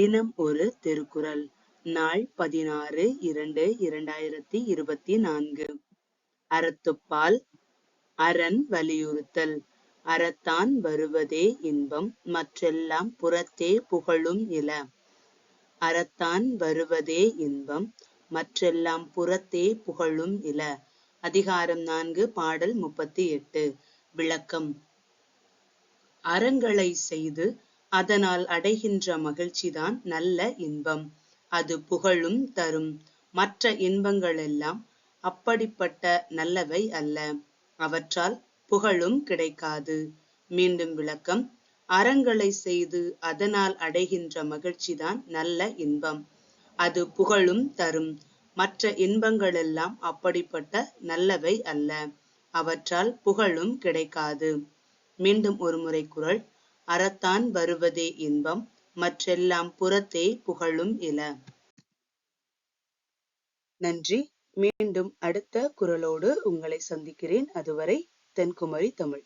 தினம் ஒரு திருக்குறள். நாள் பதினாறு இரண்டு இரண்டாயிரத்தி இருபத்தி நான்கு. அறத்துப்பால் அரண் வலியுறுத்தல். அறத்தான் வருவதே இன்பம் மற்றெல்லாம் புறத்தே புகழும் இல அறத்தான் வருவதே இன்பம் மற்றெல்லாம் புறத்தே புகழும் இல அதிகாரம் நான்கு பாடல் முப்பத்தி எட்டு. விளக்கம். அறங்களை செய்து அதனால் அடைகின்ற மகிழ்ச்சிதான் நல்ல இன்பம். அது புகழும் தரும். மற்ற இன்பங்களெல்லாம் அப்படிப்பட்ட நல்லவை அல்ல. அவற்றால் புகழும் கிடைக்காது. மீண்டும் விளக்கம். அறங்களை செய்து அதனால் அடைகின்ற மகிழ்ச்சிதான் நல்ல இன்பம். அது புகழும் தரும். மற்ற இன்பங்களெல்லாம் அப்படிப்பட்ட நல்லவை அல்ல. அவற்றால் புகழும் கிடைக்காது. மீண்டும் ஒருமுறை குரல். அறத்தான் வருவதே இன்பம் மற்றெல்லாம் புறத்தே புகழும் இல. நன்றி. மீண்டும் அடுத்த குரலோடு உங்களை சந்திக்கிறேன். அதுவரை தென்குமரி தமிழ்.